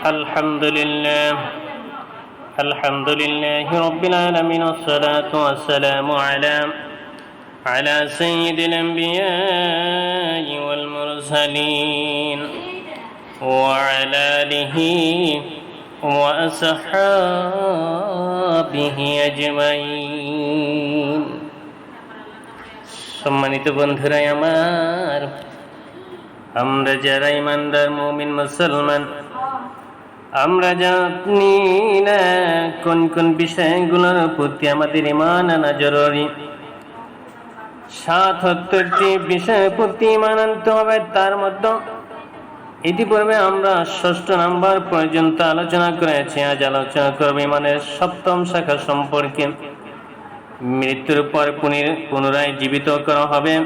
الحمد لله الحمد لله رب العالمين والصلاة والسلام على على سيد الأنبياء والمرسلين وعلى آله وأصحابه أجمعين সম্মানিত বন্ধুরাই আমার আমরা যারা ইমানদার মুমিন মুসলমান আমরা জানি না কোন কোন বিষয়গুলোর প্রতি আমাদের ইমান আনা জরুরি। সাতাত্তরটি বিষয়ের প্রতি ইমান আনতে হবে, তার মধ্যে ইতিপূর্বে আমরা ষষ্ঠ নাম্বার পর্যন্ত আলোচনা করেছি, আজ আলোচনা করব ইমানের সপ্তম শাখা সম্পর্কে। মৃত্যুর পর পুনর- পুনরায় জীবিত করা হবে।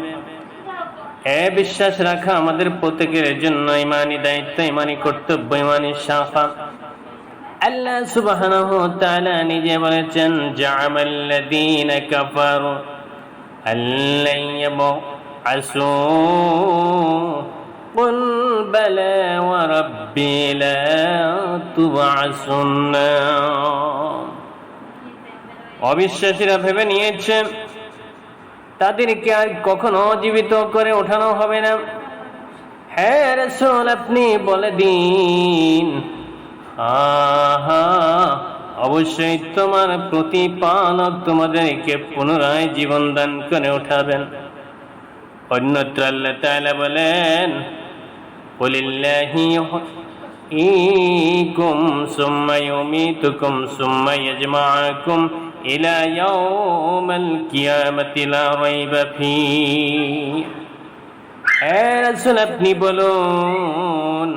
এ বিশ্বাস রাখা আমাদের প্রত্যেকের জন্য ইমানি দায়িত্ব ইমানি কর্তব্য ইমানি শাখা আল্লাহ সুবহানাহু ওয়া তাআলা নিজে বলেছেন জাআমাল্লাযীনা কাফারু আল্লান ইয়াবআসু قل بلى وربي لا تبعثن অবিশ্বাসীরা ভেবে নিয়েছে তাদেরকে আর কখনো জীবিত করে ওঠানো হবে না? হ্যাঁ রসুল, আপনি বলে দিন। আহা, অবশ্যই তোমার প্রতিপালক তোমাদেরকে পুনরায় জীবন দান করে উঠাবেন। অন্যত্র বলেন বলিল্লাহি ইকুম তুকুম ইউমিতুকুম সুম্মা ইয়াজমাকুম إلى يوم القيامة لا ريب فيه হ্যাঁ রাসূল আপনি বলুন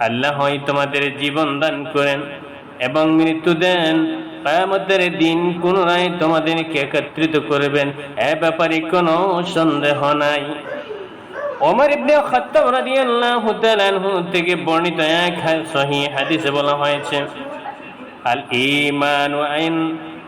আল্লাহ হয় তোমাদের জীবন দান করেন এবং মৃত্যু দেন কায়ামতের দিন পুনরায় তোমাদেরকে একত্রিত করবেন এ ব্যাপারে কোনো সন্দেহ নাই ওমর ইবনে খাত্তাব রাদিয়াল্লাহু তাআলা আনহু থেকে বর্ণিত এক হা- সহিহ হাদিসে বলা হয়েছে আল ঈমানু আইন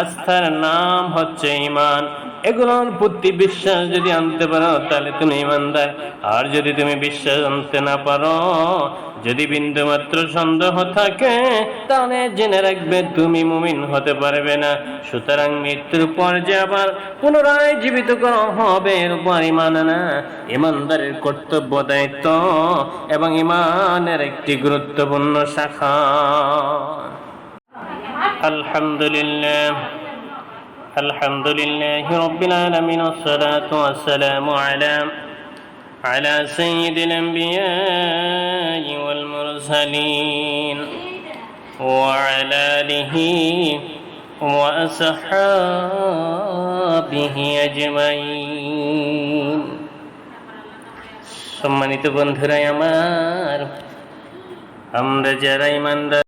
আস্থার নাম হচ্ছে ইমান এগুলোর প্রতি বিশ্বাস যদি আনতে পারো, তাহলে তুমি ইমানদার আর যদি তুমি বিশ্বাস আনতে না পারো, যদি বিন্দু মাত্র সন্দেহ থাকে, তাহলে জেনে রাখবে তুমি মুমিন হতে পারবে না। সুতরাং মৃত্যুর পর যে আবার পুনরায় জীবিত করা হবে, এর উপর ইমান না ইমানদারের কর্তব্য, দায়িত্ব এবং ইমানের একটি গুরুত্বপূর্ণ শাখা। আলহামদুলিল্লাহ الحمد لله رب العالمين والصلاة والسلام على على سيد الأنبياء والمرسلين وعلى آله وأصحابه أجمعين সম্মানিত বন্ধুরাই আমার আমরা যারা ইমানদার